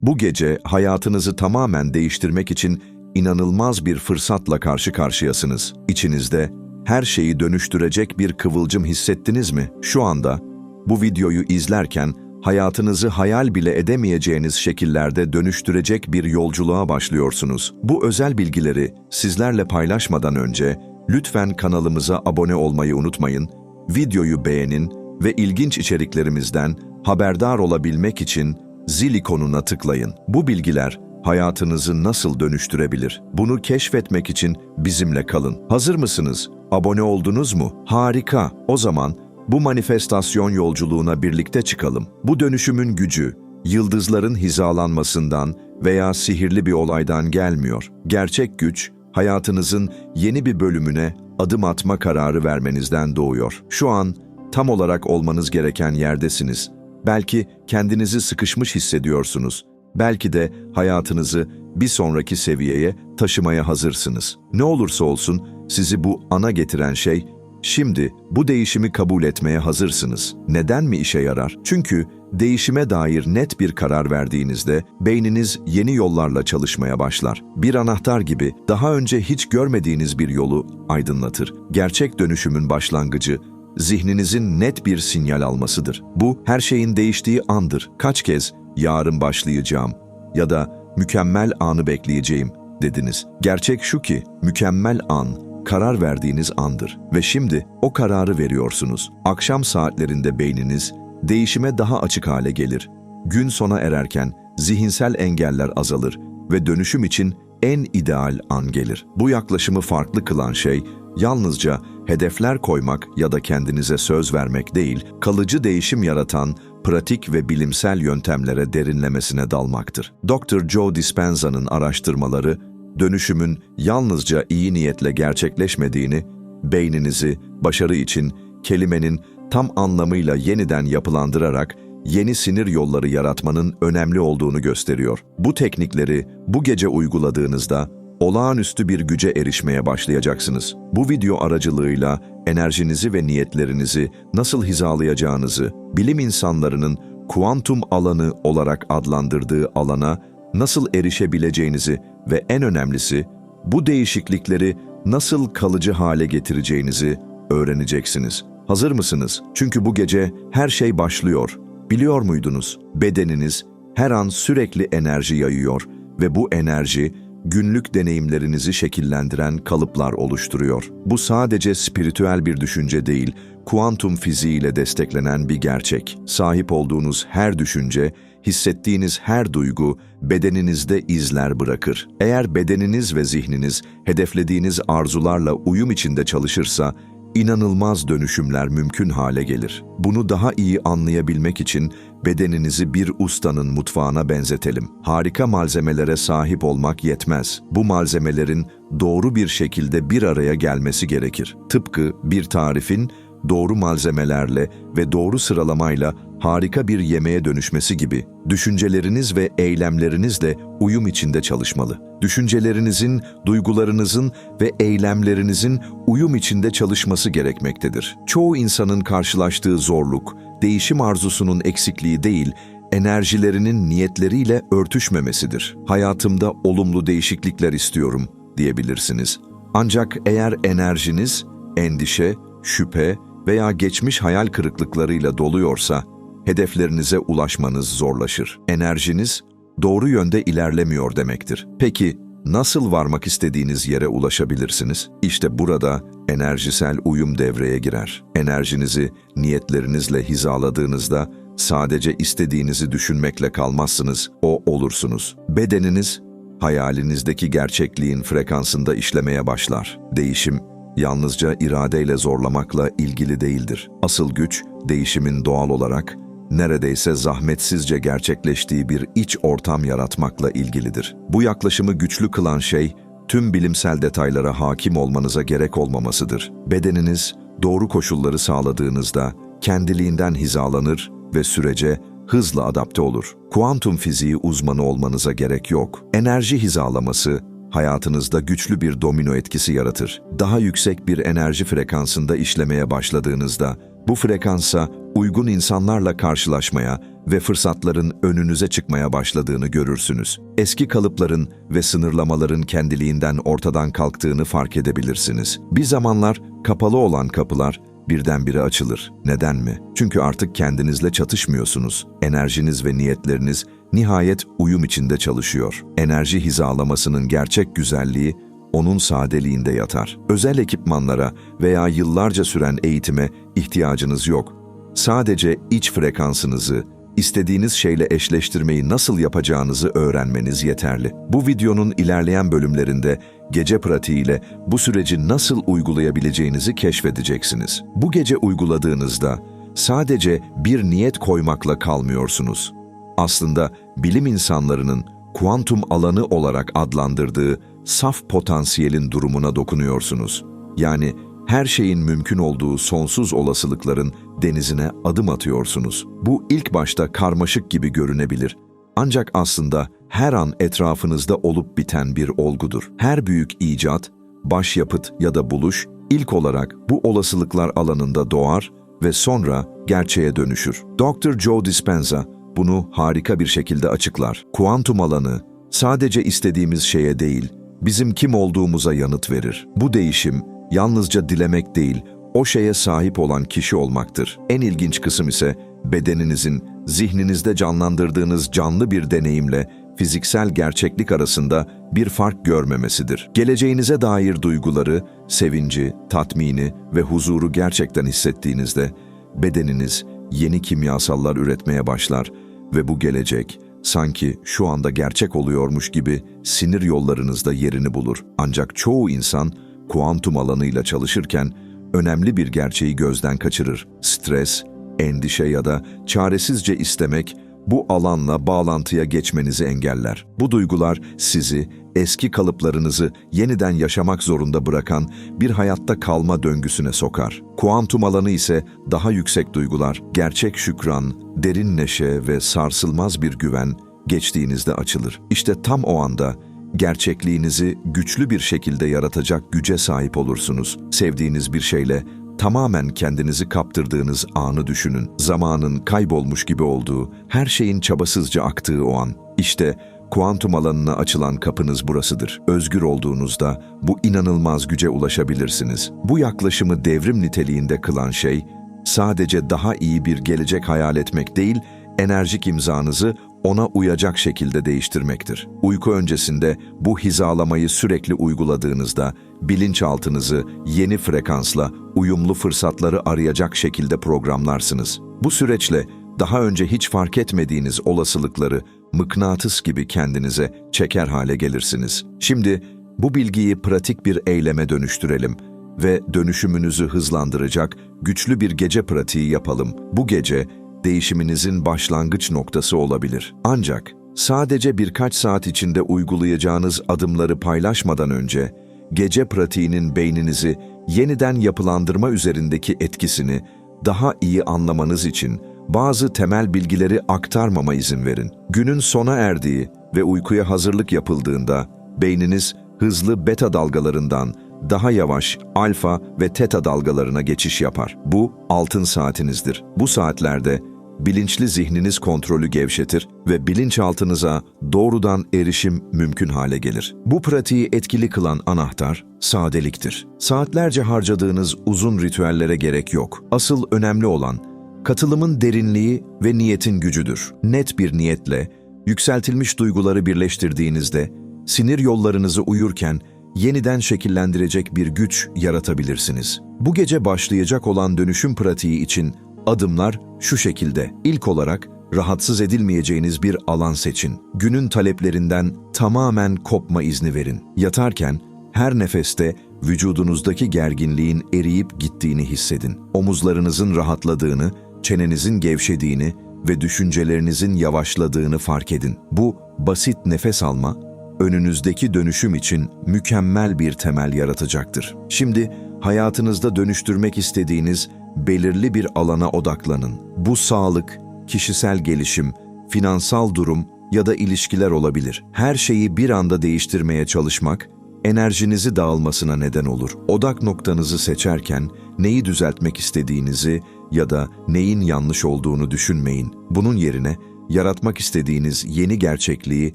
Bu gece hayatınızı tamamen değiştirmek için inanılmaz bir fırsatla karşı karşıyasınız. İçinizde her şeyi dönüştürecek bir kıvılcım hissettiniz mi? Şu anda bu videoyu izlerken hayatınızı hayal bile edemeyeceğiniz şekillerde dönüştürecek bir yolculuğa başlıyorsunuz. Bu özel bilgileri sizlerle paylaşmadan önce lütfen kanalımıza abone olmayı unutmayın, videoyu beğenin ve ilginç içeriklerimizden haberdar olabilmek için zil ikonuna tıklayın. Bu bilgiler hayatınızı nasıl dönüştürebilir? Bunu keşfetmek için bizimle kalın. Hazır mısınız? Abone oldunuz mu? Harika. O zaman bu manifestasyon yolculuğuna birlikte çıkalım. Bu dönüşümün gücü, yıldızların hizalanmasından veya sihirli bir olaydan gelmiyor. Gerçek güç, hayatınızın yeni bir bölümüne adım atma kararı vermenizden doğuyor. Şu an tam olarak olmanız gereken yerdesiniz. Belki kendinizi sıkışmış hissediyorsunuz. Belki de hayatınızı bir sonraki seviyeye taşımaya hazırsınız. Ne olursa olsun sizi bu ana getiren şey Şimdi bu değişimi kabul etmeye hazırsınız. Neden mi işe yarar? Çünkü değişime dair net bir karar verdiğinizde beyniniz yeni yollarla çalışmaya başlar. Bir anahtar gibi daha önce hiç görmediğiniz bir yolu aydınlatır. Gerçek dönüşümün başlangıcı zihninizin net bir sinyal almasıdır. Bu her şeyin değiştiği andır. Kaç kez yarın başlayacağım ya da mükemmel anı bekleyeceğim dediniz. Gerçek şu ki mükemmel an karar verdiğiniz andır ve şimdi o kararı veriyorsunuz. Akşam saatlerinde beyniniz değişime daha açık hale gelir. Gün sona ererken zihinsel engeller azalır ve dönüşüm için en ideal an gelir. Bu yaklaşımı farklı kılan şey yalnızca hedefler koymak ya da kendinize söz vermek değil, kalıcı değişim yaratan pratik ve bilimsel yöntemlere derinlemesine dalmaktır. Dr. Joe Dispenza'nın araştırmaları dönüşümün yalnızca iyi niyetle gerçekleşmediğini, beyninizi başarı için kelimenin tam anlamıyla yeniden yapılandırarak yeni sinir yolları yaratmanın önemli olduğunu gösteriyor. Bu teknikleri bu gece uyguladığınızda olağanüstü bir güce erişmeye başlayacaksınız. Bu video aracılığıyla enerjinizi ve niyetlerinizi nasıl hizalayacağınızı, bilim insanlarının kuantum alanı olarak adlandırdığı alana nasıl erişebileceğinizi ve en önemlisi bu değişiklikleri nasıl kalıcı hale getireceğinizi öğreneceksiniz. Hazır mısınız? Çünkü bu gece her şey başlıyor. Biliyor muydunuz? Bedeniniz her an sürekli enerji yayıyor ve bu enerji günlük deneyimlerinizi şekillendiren kalıplar oluşturuyor. Bu sadece spiritüel bir düşünce değil, kuantum fiziğiyle desteklenen bir gerçek. Sahip olduğunuz her düşünce, hissettiğiniz her duygu bedeninizde izler bırakır. Eğer bedeniniz ve zihniniz hedeflediğiniz arzularla uyum içinde çalışırsa, inanılmaz dönüşümler mümkün hale gelir. Bunu daha iyi anlayabilmek için bedeninizi bir ustanın mutfağına benzetelim. Harika malzemelere sahip olmak yetmez. Bu malzemelerin doğru bir şekilde bir araya gelmesi gerekir. Tıpkı bir tarifin doğru malzemelerle ve doğru sıralamayla harika bir yemeğe dönüşmesi gibi düşünceleriniz ve eylemleriniz de uyum içinde çalışmalı. Düşüncelerinizin, duygularınızın ve eylemlerinizin uyum içinde çalışması gerekmektedir. Çoğu insanın karşılaştığı zorluk, değişim arzusunun eksikliği değil, enerjilerinin niyetleriyle örtüşmemesidir. Hayatımda olumlu değişiklikler istiyorum diyebilirsiniz. Ancak eğer enerjiniz endişe, şüphe veya geçmiş hayal kırıklıklarıyla doluyorsa, hedeflerinize ulaşmanız zorlaşır. Enerjiniz doğru yönde ilerlemiyor demektir. Peki nasıl varmak istediğiniz yere ulaşabilirsiniz? İşte burada enerjisel uyum devreye girer. Enerjinizi niyetlerinizle hizaladığınızda sadece istediğinizi düşünmekle kalmazsınız, o olursunuz. Bedeniniz hayalinizdeki gerçekliğin frekansında işlemeye başlar. Değişim yalnızca iradeyle zorlamakla ilgili değildir. Asıl güç değişimin doğal olarak neredeyse zahmetsizce gerçekleştiği bir iç ortam yaratmakla ilgilidir. Bu yaklaşımı güçlü kılan şey, tüm bilimsel detaylara hakim olmanıza gerek olmamasıdır. Bedeniniz, doğru koşulları sağladığınızda kendiliğinden hizalanır ve sürece hızla adapte olur. Kuantum fiziği uzmanı olmanıza gerek yok. Enerji hizalaması, hayatınızda güçlü bir domino etkisi yaratır. Daha yüksek bir enerji frekansında işlemeye başladığınızda, Bu frekansa uygun insanlarla karşılaşmaya ve fırsatların önünüze çıkmaya başladığını görürsünüz. Eski kalıpların ve sınırlamaların kendiliğinden ortadan kalktığını fark edebilirsiniz. Bir zamanlar kapalı olan kapılar birdenbire açılır. Neden mi? Çünkü artık kendinizle çatışmıyorsunuz. Enerjiniz ve niyetleriniz nihayet uyum içinde çalışıyor. Enerji hizalamasının gerçek güzelliği onun sadeliğinde yatar. Özel ekipmanlara veya yıllarca süren eğitime ihtiyacınız yok. Sadece iç frekansınızı, istediğiniz şeyle eşleştirmeyi nasıl yapacağınızı öğrenmeniz yeterli. Bu videonun ilerleyen bölümlerinde gece pratiğiyle bu süreci nasıl uygulayabileceğinizi keşfedeceksiniz. Bu gece uyguladığınızda sadece bir niyet koymakla kalmıyorsunuz. Aslında bilim insanlarının kuantum alanı olarak adlandırdığı saf potansiyelin durumuna dokunuyorsunuz. Yani her şeyin mümkün olduğu sonsuz olasılıkların denizine adım atıyorsunuz. Bu ilk başta karmaşık gibi görünebilir. Ancak aslında her an etrafınızda olup biten bir olgudur. Her büyük icat, başyapıt ya da buluş ilk olarak bu olasılıklar alanında doğar ve sonra gerçeğe dönüşür. Dr. Joe Dispenza bunu harika bir şekilde açıklar. Kuantum alanı sadece istediğimiz şeye değil, bizim kim olduğumuza yanıt verir. Bu değişim yalnızca dilemek değil, o şeye sahip olan kişi olmaktır. En ilginç kısım ise bedeninizin zihninizde canlandırdığınız canlı bir deneyimle fiziksel gerçeklik arasında bir fark görmemesidir. Geleceğinize dair duyguları, sevinci, tatmini ve huzuru gerçekten hissettiğinizde bedeniniz yeni kimyasallar üretmeye başlar ve bu gelecek sanki şu anda gerçek oluyormuş gibi sinir yollarınızda yerini bulur. Ancak çoğu insan kuantum alanıyla çalışırken önemli bir gerçeği gözden kaçırır. Stres, endişe ya da çaresizce istemek bu alanla bağlantıya geçmenizi engeller. Bu duygular sizi, eski kalıplarınızı yeniden yaşamak zorunda bırakan bir hayatta kalma döngüsüne sokar. Kuantum alanı ise daha yüksek duygular, gerçek şükran, derin neşe ve sarsılmaz bir güven geçtiğinizde açılır. İşte tam o anda gerçekliğinizi güçlü bir şekilde yaratacak güce sahip olursunuz. Sevdiğiniz bir şeyle tamamen kendinizi kaptırdığınız anı düşünün. Zamanın kaybolmuş gibi olduğu, her şeyin çabasızca aktığı o an. İşte kuantum alanına açılan kapınız burasıdır. Özgür olduğunuzda bu inanılmaz güce ulaşabilirsiniz. Bu yaklaşımı devrim niteliğinde kılan şey, sadece daha iyi bir gelecek hayal etmek değil, enerjik imzanızı ona uyacak şekilde değiştirmektir. Uyku öncesinde bu hizalamayı sürekli uyguladığınızda bilinçaltınızı yeni frekansla uyumlu fırsatları arayacak şekilde programlarsınız. Bu süreçle daha önce hiç fark etmediğiniz olasılıkları mıknatıs gibi kendinize çeker hale gelirsiniz. Şimdi bu bilgiyi pratik bir eyleme dönüştürelim ve dönüşümünüzü hızlandıracak güçlü bir gece pratiği yapalım. Bu gece değişiminizin başlangıç noktası olabilir. Ancak sadece birkaç saat içinde uygulayacağınız adımları paylaşmadan önce gece pratiğinin beyninizi yeniden yapılandırma üzerindeki etkisini daha iyi anlamanız için bazı temel bilgileri aktarmama izin verin. Günün sona erdiği ve uykuya hazırlık yapıldığında beyniniz hızlı beta dalgalarından daha yavaş alfa ve teta dalgalarına geçiş yapar. Bu altın saatinizdir. Bu saatlerde bilinçli zihniniz kontrolü gevşetir ve bilinçaltınıza doğrudan erişim mümkün hale gelir. Bu pratiği etkili kılan anahtar sadeliktir. Saatlerce harcadığınız uzun ritüellere gerek yok. Asıl önemli olan katılımın derinliği ve niyetin gücüdür. Net bir niyetle yükseltilmiş duyguları birleştirdiğinizde sinir yollarınızı uyurken yeniden şekillendirecek bir güç yaratabilirsiniz. Bu gece başlayacak olan dönüşüm pratiği için Adımlar şu şekilde. İlk olarak rahatsız edilmeyeceğiniz bir alan seçin. Günün taleplerinden tamamen kopma izni verin. Yatarken her nefeste vücudunuzdaki gerginliğin eriyip gittiğini hissedin. Omuzlarınızın rahatladığını, çenenizin gevşediğini ve düşüncelerinizin yavaşladığını fark edin. Bu basit nefes alma, önünüzdeki dönüşüm için mükemmel bir temel yaratacaktır. Şimdi hayatınızda dönüştürmek istediğiniz belirli bir alana odaklanın. Bu sağlık, kişisel gelişim, finansal durum ya da ilişkiler olabilir. Her şeyi bir anda değiştirmeye çalışmak enerjinizi dağılmasına neden olur. Odak noktanızı seçerken neyi düzeltmek istediğinizi ya da neyin yanlış olduğunu düşünmeyin. Bunun yerine yaratmak istediğiniz yeni gerçekliği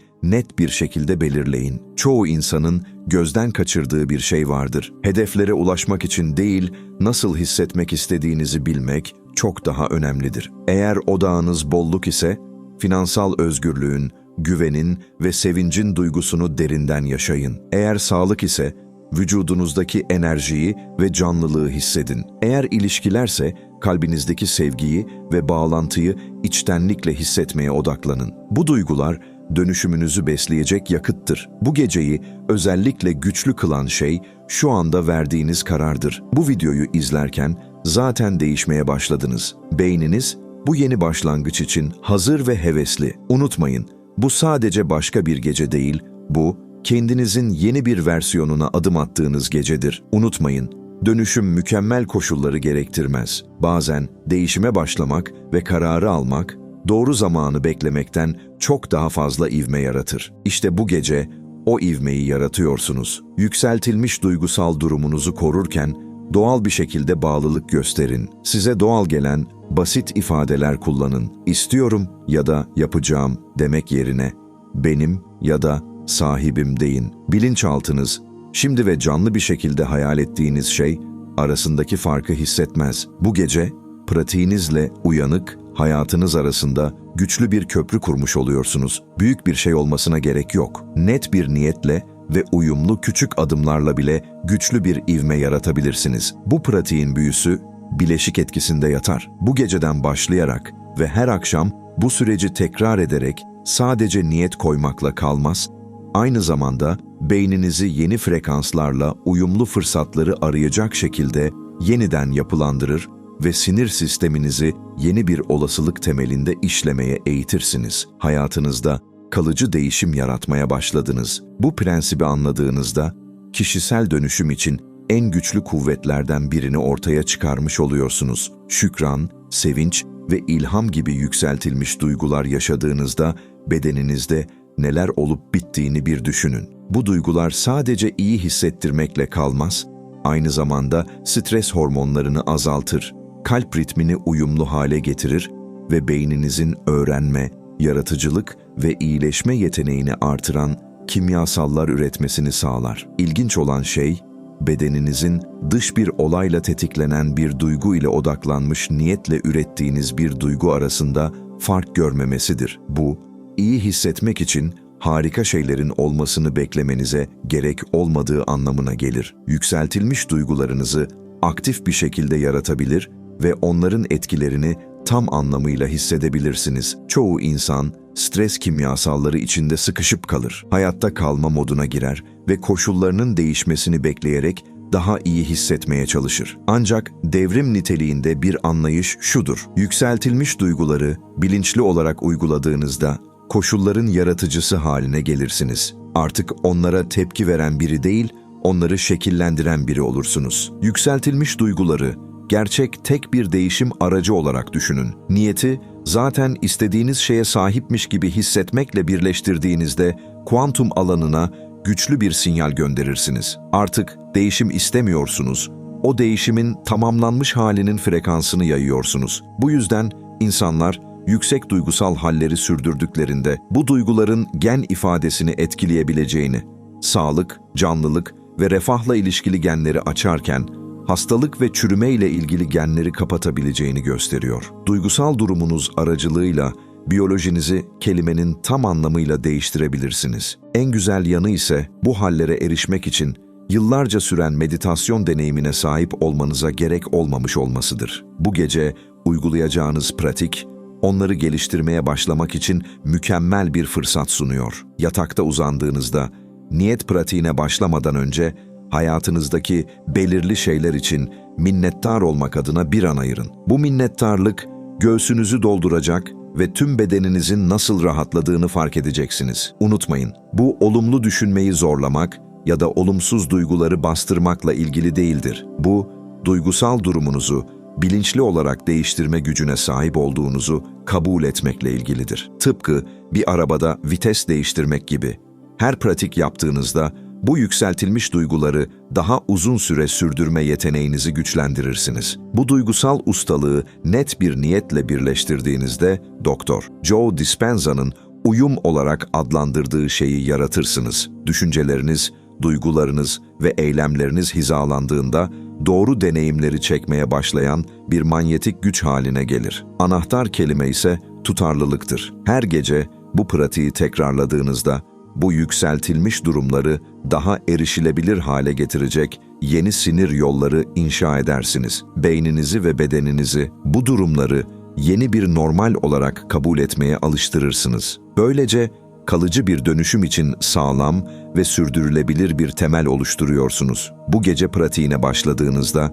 net bir şekilde belirleyin. Çoğu insanın gözden kaçırdığı bir şey vardır. Hedeflere ulaşmak için değil, nasıl hissetmek istediğinizi bilmek çok daha önemlidir. Eğer odağınız bolluk ise, finansal özgürlüğün, güvenin ve sevincin duygusunu derinden yaşayın. Eğer sağlık ise, vücudunuzdaki enerjiyi ve canlılığı hissedin. Eğer ilişkilerse, kalbinizdeki sevgiyi ve bağlantıyı içtenlikle hissetmeye odaklanın. Bu duygular dönüşümünüzü besleyecek yakıttır. Bu geceyi özellikle güçlü kılan şey şu anda verdiğiniz karardır. Bu videoyu izlerken zaten değişmeye başladınız. Beyniniz bu yeni başlangıç için hazır ve hevesli. Unutmayın, bu sadece başka bir gece değil, bu kendinizin yeni bir versiyonuna adım attığınız gecedir. Unutmayın, dönüşüm mükemmel koşulları gerektirmez. Bazen değişime başlamak ve kararı almak doğru zamanı beklemekten çok daha fazla ivme yaratır. İşte bu gece o ivmeyi yaratıyorsunuz. Yükseltilmiş duygusal durumunuzu korurken doğal bir şekilde bağlılık gösterin. Size doğal gelen basit ifadeler kullanın. İstiyorum ya da yapacağım demek yerine benim ya da sahibim deyin. Bilinçaltınız şimdi ve canlı bir şekilde hayal ettiğiniz şey arasındaki farkı hissetmez. Bu gece pratiğinizle uyanık hayatınız arasında güçlü bir köprü kurmuş oluyorsunuz. Büyük bir şey olmasına gerek yok. Net bir niyetle ve uyumlu küçük adımlarla bile güçlü bir ivme yaratabilirsiniz. Bu pratiğin büyüsü bileşik etkisinde yatar. Bu geceden başlayarak ve her akşam bu süreci tekrar ederek sadece niyet koymakla kalmaz, aynı zamanda beyninizi yeni frekanslarla uyumlu fırsatları arayacak şekilde yeniden yapılandırır ve sinir sisteminizi yeni bir olasılık temelinde işlemeye eğitirsiniz. Hayatınızda kalıcı değişim yaratmaya başladınız. Bu prensibi anladığınızda kişisel dönüşüm için en güçlü kuvvetlerden birini ortaya çıkarmış oluyorsunuz. Şükran, sevinç ve ilham gibi yükseltilmiş duygular yaşadığınızda bedeninizde neler olup bittiğini bir düşünün. Bu duygular sadece iyi hissettirmekle kalmaz, aynı zamanda stres hormonlarını azaltır, kalp ritmini uyumlu hale getirir ve beyninizin öğrenme, yaratıcılık ve iyileşme yeteneğini artıran kimyasallar üretmesini sağlar. İlginç olan şey, bedeninizin dış bir olayla tetiklenen bir duygu ile odaklanmış niyetle ürettiğiniz bir duygu arasında fark görmemesidir. Bu, iyi hissetmek için harika şeylerin olmasını beklemenize gerek olmadığı anlamına gelir. Yükseltilmiş duygularınızı aktif bir şekilde yaratabilir ve onların etkilerini tam anlamıyla hissedebilirsiniz. Çoğu insan stres kimyasalları içinde sıkışıp kalır. Hayatta kalma moduna girer ve koşullarının değişmesini bekleyerek daha iyi hissetmeye çalışır. Ancak devrim niteliğinde bir anlayış şudur. Yükseltilmiş duyguları bilinçli olarak uyguladığınızda koşulların yaratıcısı haline gelirsiniz. Artık onlara tepki veren biri değil, onları şekillendiren biri olursunuz. Yükseltilmiş duyguları gerçek tek bir değişim aracı olarak düşünün. Niyeti zaten istediğiniz şeye sahipmiş gibi hissetmekle birleştirdiğinizde kuantum alanına güçlü bir sinyal gönderirsiniz. Artık değişim istemiyorsunuz. O değişimin tamamlanmış halinin frekansını yayıyorsunuz. Bu yüzden insanlar yüksek duygusal halleri sürdürdüklerinde bu duyguların gen ifadesini etkileyebileceğini, sağlık, canlılık ve refahla ilişkili genleri açarken hastalık ve çürüme ile ilgili genleri kapatabileceğini gösteriyor. Duygusal durumunuz aracılığıyla biyolojinizi kelimenin tam anlamıyla değiştirebilirsiniz. En güzel yanı ise bu hallere erişmek için yıllarca süren meditasyon deneyimine sahip olmanıza gerek olmamış olmasıdır. Bu gece uygulayacağınız pratik, onları geliştirmeye başlamak için mükemmel bir fırsat sunuyor. Yatakta uzandığınızda, niyet pratiğine başlamadan önce hayatınızdaki belirli şeyler için minnettar olmak adına bir an ayırın. Bu minnettarlık göğsünüzü dolduracak ve tüm bedeninizin nasıl rahatladığını fark edeceksiniz. Unutmayın, bu olumlu düşünmeyi zorlamak ya da olumsuz duyguları bastırmakla ilgili değildir. Bu, duygusal durumunuzu bilinçli olarak değiştirme gücüne sahip olduğunuzu kabul etmekle ilgilidir. Tıpkı bir arabada vites değiştirmek gibi. Her pratik yaptığınızda Bu yükseltilmiş duyguları daha uzun süre sürdürme yeteneğinizi güçlendirirsiniz. Bu duygusal ustalığı net bir niyetle birleştirdiğinizde Doktor Joe Dispenza'nın uyum olarak adlandırdığı şeyi yaratırsınız. Düşünceleriniz, duygularınız ve eylemleriniz hizalandığında doğru deneyimleri çekmeye başlayan bir manyetik güç haline gelir. Anahtar kelime ise tutarlılıktır. Her gece bu pratiği tekrarladığınızda bu yükseltilmiş durumları daha erişilebilir hale getirecek yeni sinir yolları inşa edersiniz. Beyninizi ve bedeninizi bu durumları yeni bir normal olarak kabul etmeye alıştırırsınız. Böylece kalıcı bir dönüşüm için sağlam ve sürdürülebilir bir temel oluşturuyorsunuz. Bu gece pratiğine başladığınızda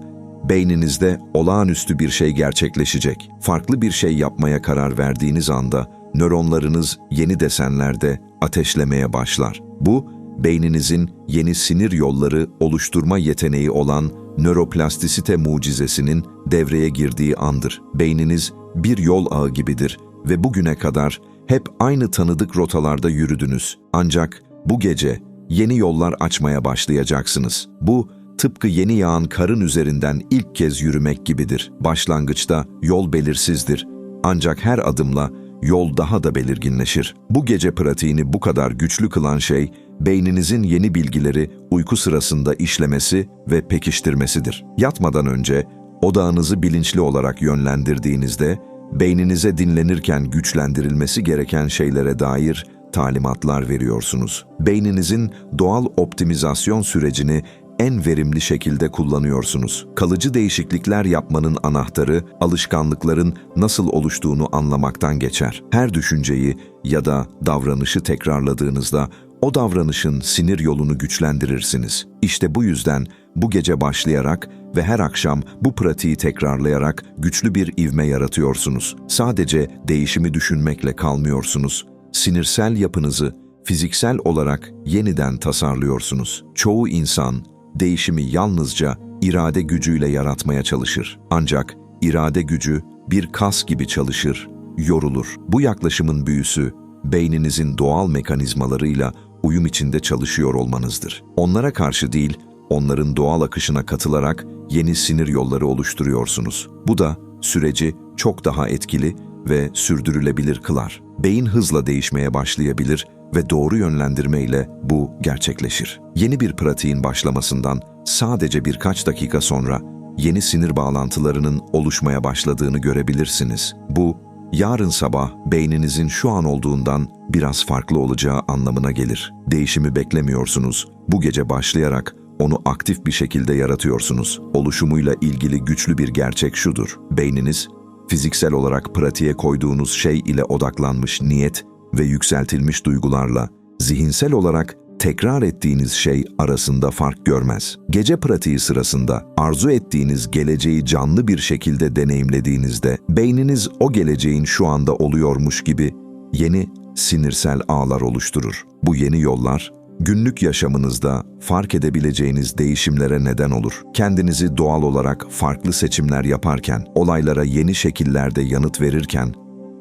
beyninizde olağanüstü bir şey gerçekleşecek. Farklı bir şey yapmaya karar verdiğiniz anda nöronlarınız yeni desenlerde ateşlemeye başlar. Bu, beyninizin yeni sinir yolları oluşturma yeteneği olan nöroplastisite mucizesinin devreye girdiği andır. Beyniniz bir yol ağı gibidir ve bugüne kadar hep aynı tanıdık rotalarda yürüdünüz. Ancak bu gece yeni yollar açmaya başlayacaksınız. Bu, tıpkı yeni yağan karın üzerinden ilk kez yürümek gibidir. Başlangıçta yol belirsizdir. Ancak her adımla yol daha da belirginleşir. Bu gece pratiğini bu kadar güçlü kılan şey, beyninizin yeni bilgileri uyku sırasında işlemesi ve pekiştirmesidir. Yatmadan önce odağınızı bilinçli olarak yönlendirdiğinizde, beyninize dinlenirken güçlendirilmesi gereken şeylere dair talimatlar veriyorsunuz. Beyninizin doğal optimizasyon sürecini en verimli şekilde kullanıyorsunuz. Kalıcı değişiklikler yapmanın anahtarı alışkanlıkların nasıl oluştuğunu anlamaktan geçer. Her düşünceyi ya da davranışı tekrarladığınızda o davranışın sinir yolunu güçlendirirsiniz. İşte bu yüzden bu gece başlayarak ve her akşam bu pratiği tekrarlayarak güçlü bir ivme yaratıyorsunuz. Sadece değişimi düşünmekle kalmıyorsunuz. Sinirsel yapınızı fiziksel olarak yeniden tasarlıyorsunuz. Çoğu insan değişimi yalnızca irade gücüyle yaratmaya çalışır. Ancak irade gücü bir kas gibi çalışır, yorulur. Bu yaklaşımın büyüsü beyninizin doğal mekanizmalarıyla uyum içinde çalışıyor olmanızdır. Onlara karşı değil, onların doğal akışına katılarak yeni sinir yolları oluşturuyorsunuz. Bu da süreci çok daha etkili ve sürdürülebilir kılar. Beyin hızla değişmeye başlayabilir ve doğru yönlendirme ile bu gerçekleşir. Yeni bir pratiğin başlamasından sadece birkaç dakika sonra yeni sinir bağlantılarının oluşmaya başladığını görebilirsiniz. Bu, yarın sabah beyninizin şu an olduğundan biraz farklı olacağı anlamına gelir. Değişimi beklemiyorsunuz. Bu gece başlayarak onu aktif bir şekilde yaratıyorsunuz. Oluşumuyla ilgili güçlü bir gerçek şudur. Beyniniz, fiziksel olarak pratiğe koyduğunuz şey ile odaklanmış niyet ve yükseltilmiş duygularla zihinsel olarak tekrar ettiğiniz şey arasında fark görmez. Gece pratiği sırasında arzu ettiğiniz geleceği canlı bir şekilde deneyimlediğinizde beyniniz o geleceğin şu anda oluyormuş gibi yeni sinirsel ağlar oluşturur. Bu yeni yollar günlük yaşamınızda fark edebileceğiniz değişimlere neden olur. Kendinizi doğal olarak farklı seçimler yaparken, olaylara yeni şekillerde yanıt verirken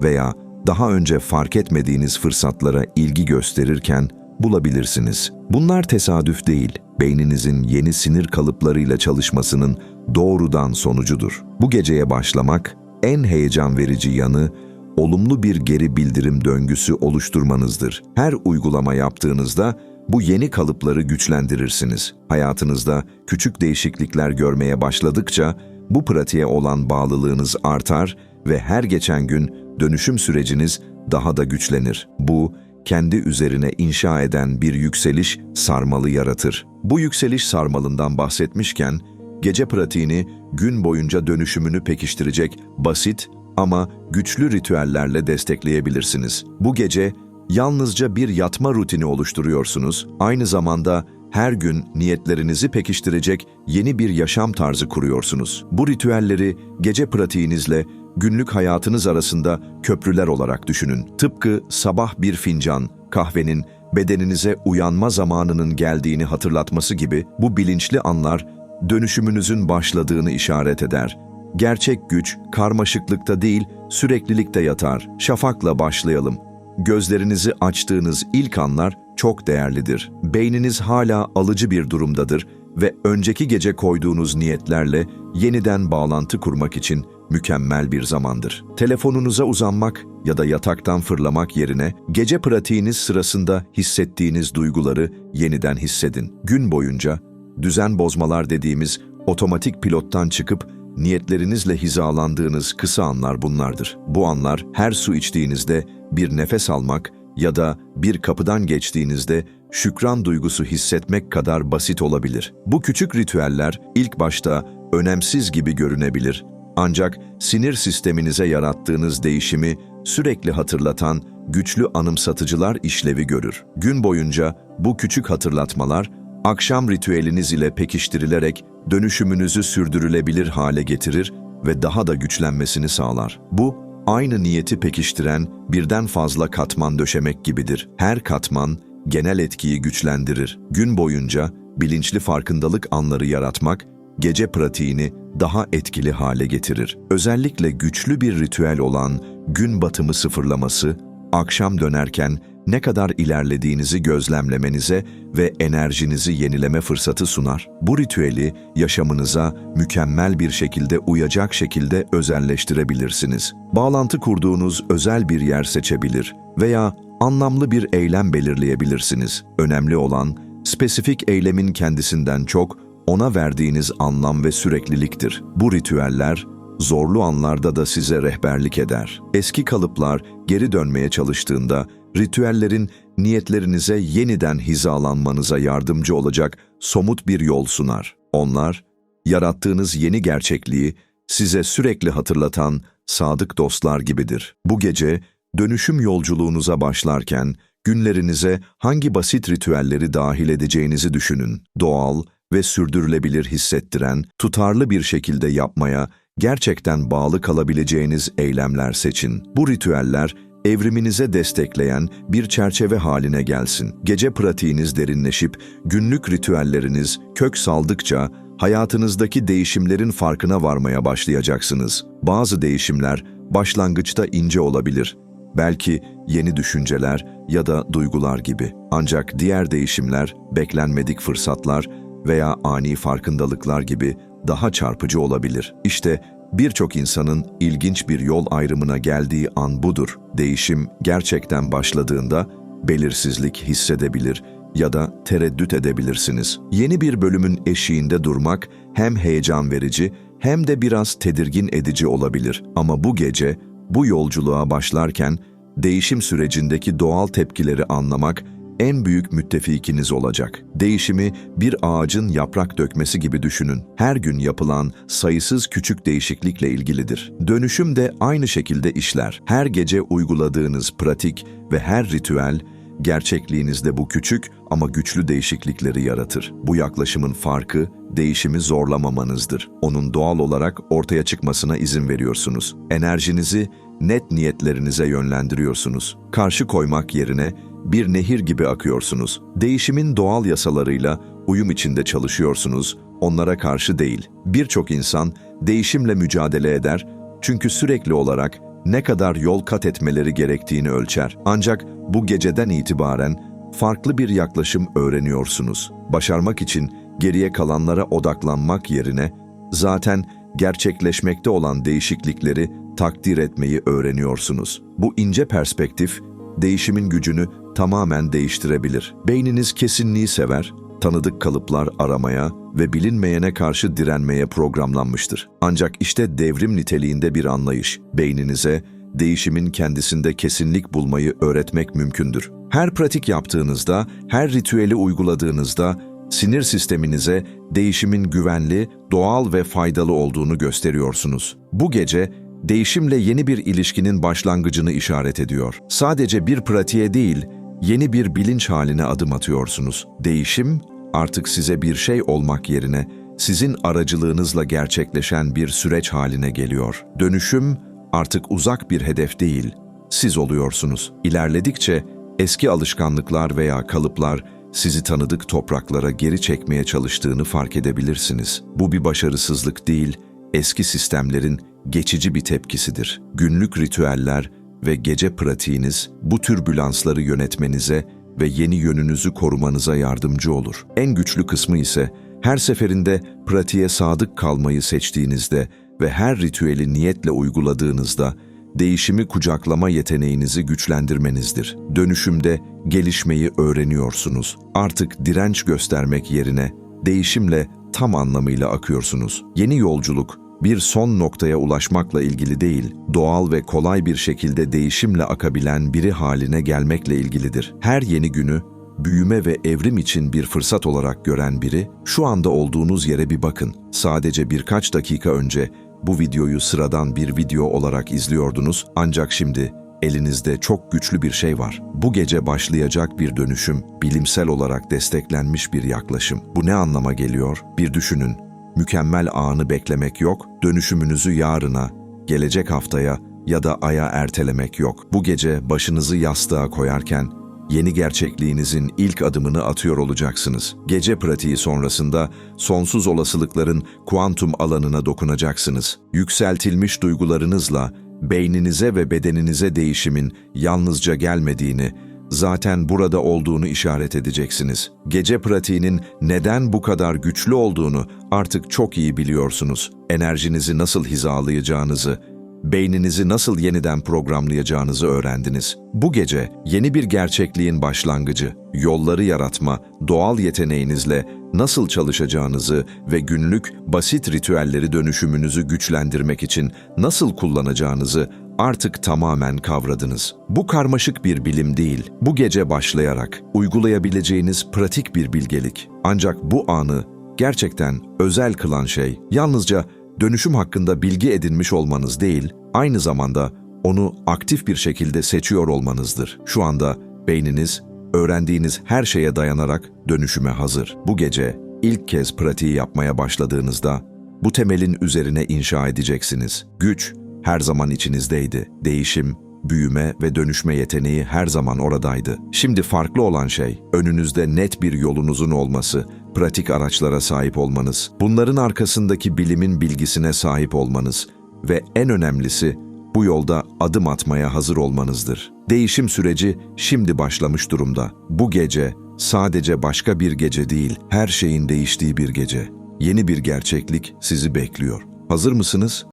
veya daha önce fark etmediğiniz fırsatlara ilgi gösterirken bulabilirsiniz. Bunlar tesadüf değil, beyninizin yeni sinir kalıplarıyla çalışmasının doğrudan sonucudur. Bu geceye başlamak en heyecan verici yanı olumlu bir geri bildirim döngüsü oluşturmanızdır. Her uygulama yaptığınızda bu yeni kalıpları güçlendirirsiniz. Hayatınızda küçük değişiklikler görmeye başladıkça bu pratiğe olan bağlılığınız artar ve her geçen gün dönüşüm süreciniz daha da güçlenir. Bu, kendi üzerine inşa eden bir yükseliş sarmalı yaratır. Bu yükseliş sarmalından bahsetmişken, gece pratiğini gün boyunca dönüşümünü pekiştirecek basit ama güçlü ritüellerle destekleyebilirsiniz. Bu gece yalnızca bir yatma rutini oluşturuyorsunuz, aynı zamanda her gün niyetlerinizi pekiştirecek yeni bir yaşam tarzı kuruyorsunuz. Bu ritüelleri gece pratiğinizle günlük hayatınız arasında köprüler olarak düşünün. Tıpkı sabah bir fincan, kahvenin bedeninize uyanma zamanının geldiğini hatırlatması gibi bu bilinçli anlar dönüşümünüzün başladığını işaret eder. Gerçek güç karmaşıklıkta değil, süreklilikte yatar. Şafakla başlayalım. Gözlerinizi açtığınız ilk anlar çok değerlidir. Beyniniz hala alıcı bir durumdadır ve önceki gece koyduğunuz niyetlerle yeniden bağlantı kurmak için mükemmel bir zamandır. Telefonunuza uzanmak ya da yataktan fırlamak yerine gece pratiğiniz sırasında hissettiğiniz duyguları yeniden hissedin. Gün boyunca düzen bozmalar dediğimiz otomatik pilottan çıkıp niyetlerinizle hizalandığınız kısa anlar bunlardır. Bu anlar her su içtiğinizde bir nefes almak ya da bir kapıdan geçtiğinizde şükran duygusu hissetmek kadar basit olabilir. Bu küçük ritüeller ilk başta önemsiz gibi görünebilir. Ancak sinir sisteminize yarattığınız değişimi sürekli hatırlatan güçlü anımsatıcılar işlevi görür. Gün boyunca bu küçük hatırlatmalar akşam ritüeliniz ile pekiştirilerek dönüşümünüzü sürdürülebilir hale getirir ve daha da güçlenmesini sağlar. Bu, aynı niyeti pekiştiren birden fazla katman döşemek gibidir. Her katman genel etkiyi güçlendirir. Gün boyunca bilinçli farkındalık anları yaratmak, gece pratiğini daha etkili hale getirir. Özellikle güçlü bir ritüel olan gün batımı sıfırlaması, akşam dönerken ne kadar ilerlediğinizi gözlemlemenize ve enerjinizi yenileme fırsatı sunar. Bu ritüeli yaşamınıza mükemmel bir şekilde uyacak şekilde özelleştirebilirsiniz. Bağlantı kurduğunuz özel bir yer seçebilir veya anlamlı bir eylem belirleyebilirsiniz. Önemli olan spesifik eylemin kendisinden çok ona verdiğiniz anlam ve sürekliliktir. Bu ritüeller zorlu anlarda da size rehberlik eder. Eski kalıplar geri dönmeye çalıştığında ritüellerin niyetlerinize yeniden hizalanmanıza yardımcı olacak somut bir yol sunar. Onlar, yarattığınız yeni gerçekliği size sürekli hatırlatan sadık dostlar gibidir. Bu gece dönüşüm yolculuğunuza başlarken günlerinize hangi basit ritüelleri dahil edeceğinizi düşünün. Doğal ve sürdürülebilir hissettiren, tutarlı bir şekilde yapmaya gerçekten bağlı kalabileceğiniz eylemler seçin. Bu ritüeller evriminize destekleyen bir çerçeve haline gelsin. Gece pratiğiniz derinleşip günlük ritüelleriniz kök saldıkça hayatınızdaki değişimlerin farkına varmaya başlayacaksınız. Bazı değişimler başlangıçta ince olabilir. Belki yeni düşünceler ya da duygular gibi. Ancak diğer değişimler, beklenmedik fırsatlar veya ani farkındalıklar gibi daha çarpıcı olabilir. İşte birçok insanın ilginç bir yol ayrımına geldiği an budur. Değişim gerçekten başladığında belirsizlik hissedebilir ya da tereddüt edebilirsiniz. Yeni bir bölümün eşiğinde durmak hem heyecan verici hem de biraz tedirgin edici olabilir. Ama bu gece bu yolculuğa başlarken değişim sürecindeki doğal tepkileri anlamak en büyük müttefikiniz olacak. Değişimi bir ağacın yaprak dökmesi gibi düşünün. Her gün yapılan sayısız küçük değişiklikle ilgilidir. Dönüşüm de aynı şekilde işler. Her gece uyguladığınız pratik ve her ritüel gerçekliğinizde bu küçük ama güçlü değişiklikleri yaratır. Bu yaklaşımın farkı değişimi zorlamamanızdır. Onun doğal olarak ortaya çıkmasına izin veriyorsunuz. Enerjinizi net niyetlerinize yönlendiriyorsunuz. Karşı koymak yerine bir nehir gibi akıyorsunuz. Değişimin doğal yasalarıyla uyum içinde çalışıyorsunuz, onlara karşı değil. Birçok insan değişimle mücadele eder çünkü sürekli olarak ne kadar yol kat etmeleri gerektiğini ölçer. Ancak bu geceden itibaren farklı bir yaklaşım öğreniyorsunuz. Başarmak için geriye kalanlara odaklanmak yerine zaten gerçekleşmekte olan değişiklikleri takdir etmeyi öğreniyorsunuz. Bu ince perspektif değişimin gücünü tamamen değiştirebilir. Beyniniz kesinliği sever, tanıdık kalıplar aramaya ve bilinmeyene karşı direnmeye programlanmıştır. Ancak işte devrim niteliğinde bir anlayış, beyninize değişimin kendisinde kesinlik bulmayı öğretmek mümkündür. Her pratik yaptığınızda, her ritüeli uyguladığınızda sinir sisteminize değişimin güvenli, doğal ve faydalı olduğunu gösteriyorsunuz. Bu gece değişimle yeni bir ilişkinin başlangıcını işaret ediyor. Sadece bir pratiğe değil, yeni bir bilinç haline adım atıyorsunuz. Değişim artık size bir şey olmak yerine sizin aracılığınızla gerçekleşen bir süreç haline geliyor. Dönüşüm artık uzak bir hedef değil, siz oluyorsunuz. İlerledikçe eski alışkanlıklar veya kalıplar sizi tanıdık topraklara geri çekmeye çalıştığını fark edebilirsiniz. Bu bir başarısızlık değil, eski sistemlerin geçici bir tepkisidir. Günlük ritüeller ve gece pratiğiniz bu türbülansları yönetmenize ve yeni yönünüzü korumanıza yardımcı olur. En güçlü kısmı ise her seferinde pratiğe sadık kalmayı seçtiğinizde ve her ritüeli niyetle uyguladığınızda değişimi kucaklama yeteneğinizi güçlendirmenizdir. Dönüşümde gelişmeyi öğreniyorsunuz. Artık direnç göstermek yerine değişimle tam anlamıyla akıyorsunuz. Yeni yolculuk bir son noktaya ulaşmakla ilgili değil, doğal ve kolay bir şekilde değişimle akabilen biri haline gelmekle ilgilidir. Her yeni günü büyüme ve evrim için bir fırsat olarak gören biri, şu anda olduğunuz yere bir bakın. Sadece birkaç dakika önce bu videoyu sıradan bir video olarak izliyordunuz ancak şimdi elinizde çok güçlü bir şey var. Bu gece başlayacak bir dönüşüm, bilimsel olarak desteklenmiş bir yaklaşım. Bu ne anlama geliyor? Bir düşünün. Mükemmel anı beklemek yok, dönüşümünüzü yarına, gelecek haftaya ya da aya ertelemek yok. Bu gece başınızı yastığa koyarken yeni gerçekliğinizin ilk adımını atıyor olacaksınız. Gece pratiği sonrasında sonsuz olasılıkların kuantum alanına dokunacaksınız. Yükseltilmiş duygularınızla beyninize ve bedeninize değişimin yalnızca gelmediğini, zaten burada olduğunu işaret edeceksiniz. Gece pratiğinin neden bu kadar güçlü olduğunu artık çok iyi biliyorsunuz. Enerjinizi nasıl hizalayacağınızı, beyninizi nasıl yeniden programlayacağınızı öğrendiniz. Bu gece yeni bir gerçekliğin başlangıcı, yolları yaratma, doğal yeteneğinizle nasıl çalışacağınızı ve günlük basit ritüelleri dönüşümünüzü güçlendirmek için nasıl kullanacağınızı artık tamamen kavradınız. Bu karmaşık bir bilim değil, bu gece başlayarak uygulayabileceğiniz pratik bir bilgelik. Ancak bu anı gerçekten özel kılan şey yalnızca dönüşüm hakkında bilgi edinmiş olmanız değil, aynı zamanda onu aktif bir şekilde seçiyor olmanızdır. Şu anda beyniniz öğrendiğiniz her şeye dayanarak dönüşüme hazır. Bu gece ilk kez pratiği yapmaya başladığınızda bu temelin üzerine inşa edeceksiniz. Güç her zaman içinizdeydi. Değişim, büyüme ve dönüşme yeteneği her zaman oradaydı. Şimdi farklı olan şey, önünüzde net bir yolunuzun olması, pratik araçlara sahip olmanız, bunların arkasındaki bilimin bilgisine sahip olmanız ve en önemlisi bu yolda adım atmaya hazır olmanızdır. Değişim süreci şimdi başlamış durumda. Bu gece sadece başka bir gece değil, her şeyin değiştiği bir gece. Yeni bir gerçeklik sizi bekliyor. Hazır mısınız?